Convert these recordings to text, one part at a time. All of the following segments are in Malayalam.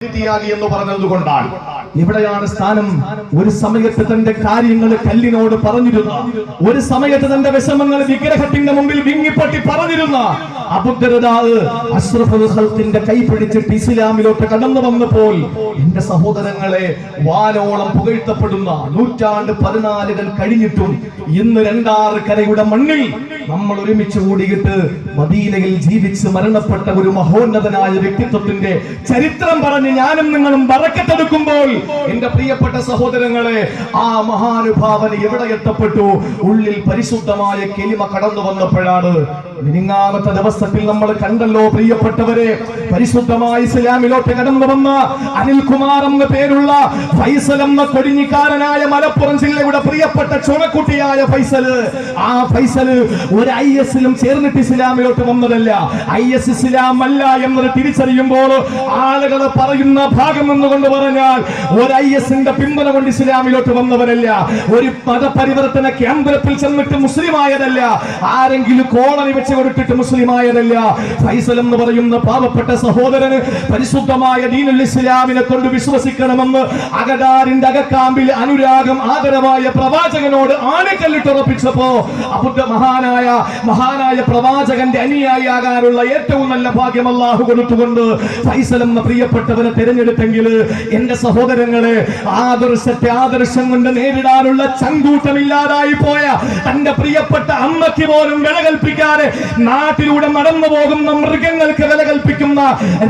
അതിഥിയാകി എന്ന് പറഞ്ഞത് കൊണ്ടാണ് എവിടെയാണ് സ്ഥാനം? ഒരു സമയത്ത് തന്റെ കാര്യങ്ങൾ കല്ലിനോട് പറഞ്ഞിരുന്ന ഒരു സമയത്ത് തന്റെ വിഷമങ്ങൾ വിഗ്രഹത്തിന്റെ മുമ്പിൽ വിങ്ങിപ്പട്ടി പറഞ്ഞിരുന്ന അബുദ്ധരതാവ് അഷ്റഫുൽ ഖൽഖിന്റെ കൈ പിടിച്ചിട്ട് ഇസ്ലാമിലോട്ട് കടന്നു വന്നപ്പോൾ എന്റെ സഹോദരങ്ങളെ വാലോളം പുകഴ്ത്തപ്പെടുന്ന നൂറ്റാണ്ട് പതിനാലുകൾ കഴിഞ്ഞിട്ടും ഇന്ന് രണ്ടാറ് കരയുടെ മണ്ണിൽ നമ്മൾ ഒരുമിച്ച് കൂടിയിട്ട് മദീനയിൽ ജീവിച്ച് മരണപ്പെട്ട ഒരു മഹോന്നതനായ വ്യക്തിത്വത്തിന്റെ ചരിത്രം പറഞ്ഞ് ഞാനും നിങ്ങളും വറക്കത്തെടുക്കുമ്പോൾ എന്റെ പ്രിയപ്പെട്ട സഹോദരങ്ങളെ ആ മഹാനുഭാവന് എവിടെ എത്തപ്പെട്ടു? ഉള്ളിൽ പരിശുദ്ധമായ കെലിമ കടന്നു വന്നപ്പോഴാണ് മിനിങ്ങാമത്തെ ദിവസത്തിൽ നമ്മൾ കണ്ടല്ലോ പ്രിയപ്പെട്ടവരെ പരിശുദ്ധമായ ഇസ്ലാമിലോട്ട് കടന്നു വന്ന അനിൽകുമാർ എന്ന പേരുള്ള ഫൈസൽ എന്ന കൊടിഞ്ഞിക്കാരനായ മലപ്പുറം ജില്ലയുടെ പ്രിയപ്പെട്ട ചുണക്കുട്ടിയായ ഫൈസൽ. ആ ഫൈസൽ ഒരു ഐ എസിലും ചേർന്നിട്ട് ഇസ്ലാമിലോട്ട് വന്നതല്ല. ഐ എസ് ഇസ്ലാം അല്ല എന്നത് തിരിച്ചറിയുമ്പോൾ ആളുകൾ പറയുന്ന ഭാഗം എന്നുകൊണ്ട് പറഞ്ഞാൽ ഒരു ഐ എസിന്റെ പിന്തുണ കൊണ്ട് ഇസ്ലാമിലോട്ട് വന്നവരല്ല. ഒരു മതപരിവർത്തന കേന്ദ്രത്തിൽ ചെന്നിട്ട് മുസ്ലിം ആയതല്ല ആരെങ്കിലും കോളനി വെച്ച് കൊടുത്തിട്ട് മുസ്ലിം ആയതല്ല ഫൈസൽ എന്ന് പറയുന്ന പാവപ്പെട്ട സഹോദരന് പരിശുദ്ധമായ ദീനുൽ ഇസ്ലാമിനെ കൊണ്ട് വിശ്വസിക്കണമെന്ന് അഗദാറിന്റെ അകക്കാമ്പിൽ അനുരാഗം ആദരവായ പ്രവാചകനോട് ആനക്കല്ലിട്ടുറപ്പിച്ചപ്പോ അബുദ്ധ മഹാനായ മഹാനായ പ്രവാചകന്റെ അനുയായിയാകാനുള്ള ഏറ്റവും നല്ല ഭാഗ്യം അള്ളാഹു കൊടുത്തുകൊണ്ട് ഫൈസൽ എന്ന പ്രിയപ്പെട്ടവനെ തിരഞ്ഞെടുത്തെങ്കിൽ എന്റെ സഹോദരങ്ങളെ ആദർശത്തെ ആദർശം കൊണ്ട് നേരിടാനുള്ള ചങ്കൂട്ടമില്ലാതായി പോയ തന്റെ പ്രിയപ്പെട്ട അമ്മയ്ക്ക് പോലും വില കൽപ്പിക്കാതെ നാട്ടിലൂടെ നടന്നു പോകുന്ന മൃഗങ്ങൾക്ക് വില കൽപ്പിക്കുന്ന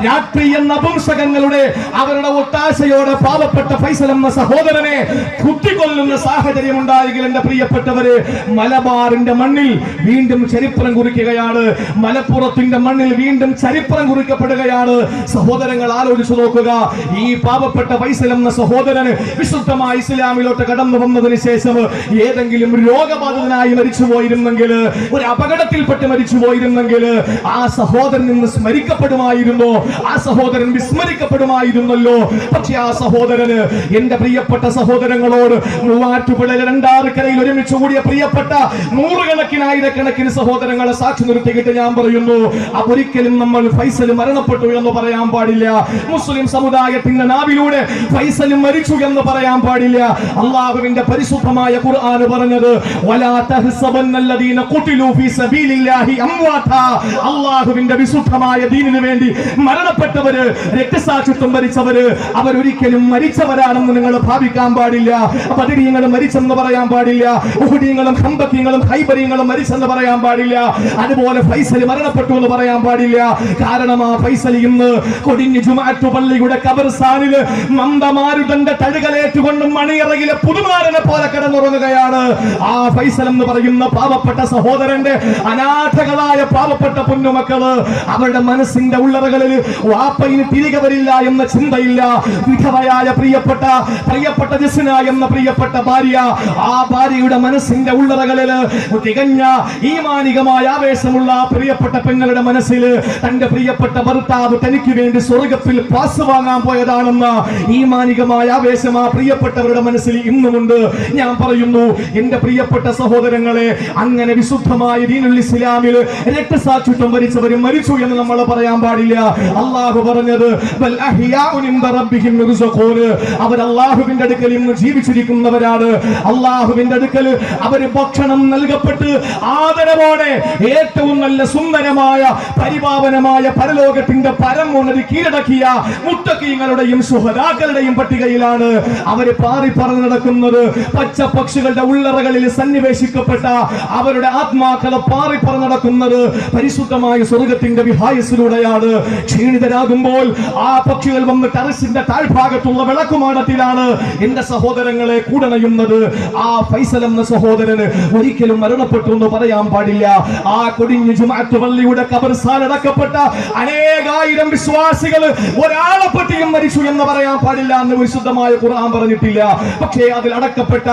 രാഷ്ട്രീയ നപുംസകങ്ങളുടെ അവരുടെ ഒട്ടാശയോടെ പാവപ്പെട്ട ഫൈസൽ എന്ന സഹോദരനെ കുത്തിക്കൊല്ലുന്ന സാഹചര്യം ഉണ്ടായെങ്കിൽ എന്റെ പ്രിയപ്പെട്ടവര് മലബാറിന്റെ മണ്ണിൽ വീണ്ടും ചരിത്രം കുറിക്കുകയാണ്. മലപ്പുറത്തിന്റെ മണ്ണിൽ വീണ്ടും ചരിത്രം കുറിക്കപ്പെടുകയാണ്. സഹോദരങ്ങൾ ആലോചിച്ചു നോക്കുക. ഈ പാവപ്പെട്ട ഫൈസൽ എന്ന സഹോദരന് വിശുദ്ധമായ ഇസ്ലാമിലോട്ട് കടന്നു വന്നതിന് ശേഷം ഏതെങ്കിലും രോഗബാധിതനായി മരിച്ചു പോയിരുന്നെങ്കിൽ ഒരു അപകടത്തിൽപ്പെട്ട് മരിച്ചു പോയിരുന്നെങ്കിൽ ആ സഹോദരൻ നിന്ന് സ്മരിക്കപ്പെടുമായിരുന്നു. ആ സഹോദരൻ വിസ്മരിക്കപ്പെടുമായിരുന്നല്ലോ. പക്ഷെ ആ സഹോദരന് എന്റെ പ്രിയപ്പെട്ട സഹോദരങ്ങളോട് മൂവാറ്റുപുഴ രണ്ടാറുകരയിൽ ഒരുമിച്ച് കൂടിയ പ്രിയപ്പെട്ട നൂറുകണക്കിന് ആയിരക്കണക്കിന് സഹോദരങ്ങളെ സാക്ഷി നിർത്തിയിട്ട് ഞാൻ പറയുന്നു അതൊരിക്കലും നമ്മൾ ഫൈസൽ മരണപ്പെട്ടു എന്ന് പറയാൻ പാടില്ല. മുസ്ലിം സമുദായത്തിന്റെ നാവിലൂടെ ഫൈസൽ മരിച്ചു എന്ന് പറയാൻ പാടില്ല. അള്ളാഹുവിന്റെ പരിശുദ്ധമായ ഖുർആൻ പറഞ്ഞത് വലാ സബീലില്ലാഹി അള്ളാഹുവിന്റെ വിശുദ്ധമായ ദീനിനു വേണ്ടി മരണപ്പെട്ടവര് രക്തസാക്ഷിത്വം ഭരിച്ചവര് അവരൊരിക്കലും മരിച്ചവരാണെന്ന് നിങ്ങൾ ഭാവിക്കാൻ പാടില്ല. പതിരിയങ്ങൾ മരിച്ചെന്ന് പറയാൻ പാടില്ല. ഊഹടിയങ്ങളും ഹംബക്കീങ്ങളും ഹൈബരീങ്ങളും മരിച്ചെന്ന് പറയാൻ പാടില്ല. അതുപോലെ ഫൈസൽ മരണപ്പെട്ടു എന്ന് പറയാൻ പാടില്ല. കാരണം ആ ഫൈസൽ ഇന്ന് കൊടിഞ്ഞു ജുമാറ്റു പള്ളിയുടെ കബർസ്ഥാനിൽ മന്ദമാരുടന്റെ തഴുകലേറ്റുകൊണ്ട് മണിയറയിലെ പുതുമാരനെ പോലെ കിടന്നുറങ്ങുകയാണ്. ആ ഫൈസൽ എന്ന് പറയുന്ന പാവപ്പെട്ട സഹോദരന്റെ അനാഥകളായ പാവപ്പെട്ട പൊന്നുമക്കൾ അവരുടെ മനസ്സിന്റെ ഉള്ളറകളിൽ വാപ്പയിന് തിരികെ വരില്ല എന്ന ചിന്തയില്ല. വിധവയായ പ്രിയപ്പെട്ട പ്രിയപ്പെട്ട ജസിന എന്ന പ്രിയപ്പെട്ട ഭാര്യ ആ ഭാര്യയുടെ മനസ്സിന്റെ ഉള്ളറകളിൽ തികഞ്ഞ ഈമാനികമായ ആവേശമുള്ള പ്രിയപ്പെട്ട പെങ്ങളുടെ മനസ്സിൽ തന്റെ പ്രിയപ്പെട്ട ഭർത്താവ് തനിക്ക് വേണ്ടി സ്വർഗത്തിൽ പാസ് വാങ്ങാൻ പോയതാണെന്ന ഈമാനികമായ ആവേശം ആ പ്രിയപ്പെട്ടവരുടെ മനസ്സിൽ ഇന്നുമുണ്ട്. ഞാൻ പറയുന്നു എന്റെ പ്രിയപ്പെട്ട സഹോദരങ്ങളെ അങ്ങനെ വിശുദ്ധമായ ദീനുൽ ഇസ്ലാമിൽ രക്തസാക്ഷിത്വം വരിച്ചവരും മരിച്ചു എന്ന് നമ്മൾ പറയാൻ പാടില്ല. അള്ളാഹു പറഞ്ഞത് അവരല്ലാഹുവിന്റെ അടുക്കൽ ഇന്ന് ജീവിച്ചിരിക്കുന്നവരാണ്. അള്ളാഹുവിന്റെ അടുക്കൽ അവർ ഭക്ഷണം നൽകപ്പെട്ട് ആദരവോടെ ഏറ്റവും നല്ല സുന്ദരമായ പരിപാവനമായ പരലോകത്തിന്റെ പരമോന്നതി കീഴടക്കിയ മുത്തക്കീങ്ങളുടെയും സുഹദാക്കളുടെയും പട്ടികയിലാണ് അവർ പാറി പറഞ്ഞു നടക്കുന്നത്. പച്ച പക്ഷികളുടെ ഉള്ളറകളിൽ സന്നിവേശിക്കപ്പെട്ട അവരുടെ ആത്മാക്കളെ പാറി പറഞ്ഞു നടക്കുന്നത് പരിശുദ്ധമായ സ്വർഗത്തിന്റെ വിഹായസിലൂടെയാണ്. ക്ഷീണിതരാകുമ്പോൾ ആ പക്ഷികൾ വന്ന് ടെറസിന്റെ താഴ്ഭാഗത്തുള്ള വിളക്കുമാടത്തിലാണ് എന്റെ സഹോദരങ്ങളെ കൂടണയുന്നത്. ആ ഫൈസൽ എന്ന സഹോദരന് ഒരിക്കലും മരണപ്പെട്ടു എന്ന് പറയാൻ പാടില്ല. ആ കൊടിഞ്ഞു കബർസ്ഥാൻ അടക്കപ്പെട്ട അനേകായിരം വിശ്വാസികൾ ഒരാളെ പറ്റിയും മരിച്ചു എന്ന് പറയാൻ പാടില്ല എന്ന് വിശുദ്ധമായ ഖുർആൻ പറഞ്ഞിട്ടില്ല. പക്ഷേ അതിൽ അടക്കപ്പെട്ട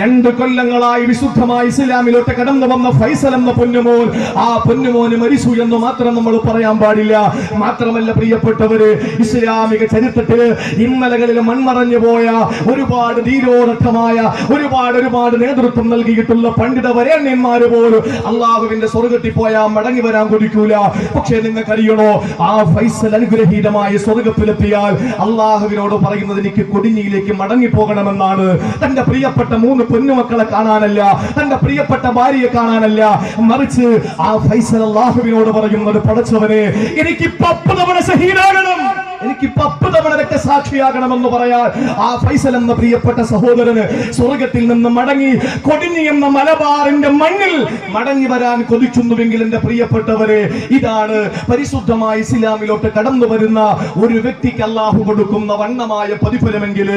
രണ്ട് കൊല്ലങ്ങളായി വിശുദ്ധമായ ഇസ്ലാമിലോട്ട് കടന്നു വന്ന ഫൈസൽ എന്ന പൊന്നുമോൻ ആ പൊന്നുമോന് മരിച്ചു എന്ന് മാത്രം നമ്മൾ പറയാൻ പാടില്ല. മാത്രമല്ല പ്രിയപ്പെട്ടവര് ഇസ്ലാമിക ചരിത്രത്തിൽ ഇന്നലകളിൽ മൺമറഞ്ഞു പോയ ഒരുപാട് ധീരോദത്തമായ ഒരുപാട് ഒരുപാട് നേതൃത്വം നൽകിയിട്ടുള്ള പണ്ഡിത വരേണ്യന്മാര് പോലും അള്ളാഹുവിന്റെ സ്വർഗത്തിൽ പോയാൽ മടങ്ങി വരാൻ കൊതിക്കൂല. പക്ഷേ നിങ്ങൾക്കറിയണോ ആ ഫൈസൽ അനുഗ്രഹീതമായ സ്വർഗത്തിലെത്തിയാൽ അള്ളാഹുവിനോട് പറയുന്നത് എനിക്ക് കൊടിഞ്ഞിയിലേക്ക് മടങ്ങി പോകണമെന്നാണ് തന്റെ പ്രിയപ്പെട്ട മൂന്ന് പൊന്നുമക്കളെ കാണാനല്ല തന്റെ പ്രിയപ്പെട്ട ഭാര്യയെ കാണാനല്ല മറിച്ച് ആ ഫൈസൽ അള്ളാഹുവിനോട് പറയുന്നത് പടച്ചവനെ എനിക്ക് പത്ത് നമ്മുടെ ഷഹീദാകണം എനിക്ക് പത്ത് തവണ രക്തസാക്ഷിയാകണമെന്ന് പറയാൻ ആ ഫൈസൽ എന്ന പ്രിയപ്പെട്ട സഹോദരന് സ്വർഗത്തിൽ നിന്ന് മടങ്ങി കൊടിഞ്ഞി എന്ന മലബാറിന്റെ മണ്ണിൽ മടങ്ങി വരാൻ കൊതിക്കുന്നുവെങ്കിൽ എന്റെ പ്രിയപ്പെട്ടവരെ ഇതാണ് പരിശുദ്ധമായി ഇസ്ലാമിലോട്ട് കടന്നു വരുന്ന ഒരു വ്യക്തിക്ക് അള്ളാഹു കൊടുക്കുന്ന വണ്ണമായ പ്രതിഫലമെങ്കിൽ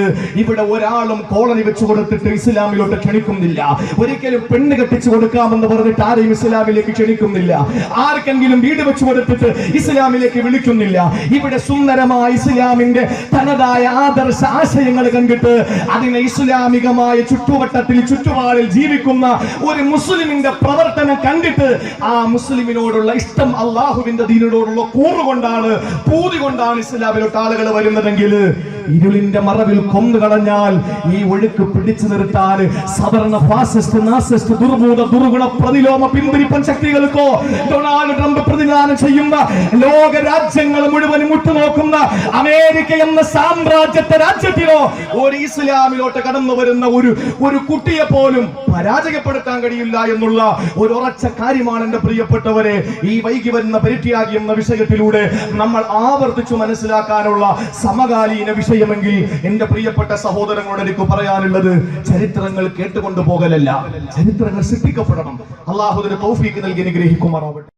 ഇവിടെ ഒരാളും കോളനി വെച്ചു കൊടുത്തിട്ട് ഇസ്ലാമിലോട്ട് ക്ഷണിക്കുന്നില്ല. ഒരിക്കലും പെണ്ണ് കെട്ടിച്ചു കൊടുക്കാമെന്ന് പറഞ്ഞിട്ട് ആരെയും ഇസ്ലാമിലേക്ക് ക്ഷണിക്കുന്നില്ല. ആർക്കെങ്കിലും വീട് വെച്ചു കൊടുത്തിട്ട് ഇസ്ലാമിലേക്ക് വിളിക്കുന്നില്ല. ഇവിടെ സുന്ദരമായ ഇസ്ലാമിന്റെ തനതായ ആദർശ ആശയങ്ങൾ കണ്ടിട്ട് അതിനെ ഇസ്ലാമികമായ ചുറ്റുവട്ടത്തിൽ ചുറ്റുപാടിൽ ജീവിക്കുന്ന ഒരു മുസ്ലിമിന്റെ പ്രവർത്തനം കണ്ടിട്ട് ആ മുസ്ലിമിനോടുള്ള ഇഷ്ടം അള്ളാഹുവിന്റെ ദീനോടുള്ള കൂറുകൊണ്ടാണ് പൂതി കൊണ്ടാണ് ഇസ്ലാമിലോട്ട് ആളുകൾ വരുന്നതെങ്കിൽ ഇരുളിന്റെ മറവിൽ കൊന്നു കളഞ്ഞാൽ ഈ ഒഴുക്ക് പിടിച്ചു നിർത്താൻ സവർണ ഫാസിസ്റ്റ് നാസിസ്റ്റ് ദുർഭൂത ദുർഗുണ പ്രതിലോമ പിന്തിരിപ്പൻ ശക്തികൾക്കോ ഡൊണാൾഡ് ട്രംപ് പ്രതിദാനം ചെയ്യുന്ന ലോക രാജ്യങ്ങൾ മുഴുവൻ മുട്ടുനോക്കുന്ന അമേരിക്ക എന്ന സാമ്രാജ്യത്തെ രാജ്യത്തിലോ ഒരു ഇസ്ലാമിലോട്ട് കടന്നു വരുന്ന ഒരു ഒരു കുട്ടിയെ പോലും പരാജയപ്പെടുത്താൻ കഴിയില്ല എന്നുള്ള ഒരു ഉറച്ച കാര്യമാണ് എന്റെ പ്രിയപ്പെട്ടവരെ ഈ വൈകി വരുന്ന പരിത്യാഗി എന്ന വിഷയത്തിലൂടെ നമ്മൾ ആവർത്തിച്ചു മനസ്സിലാക്കാനുള്ള സമകാലീന വിഷയമെങ്കിൽ എന്റെ പ്രിയപ്പെട്ട സഹോദരങ്ങളോട് എനിക്ക് പറയാനുള്ളത് ചരിത്രങ്ങൾ കേട്ടുകൊണ്ടു പോകലല്ല. ചരിത്രങ്ങൾ സൃഷ്ടിക്കപ്പെടണം. അള്ളാഹുദിന് തോഫിക്ക് നൽകി അനുഗ്രഹിക്കുമാറാവട്ടെ.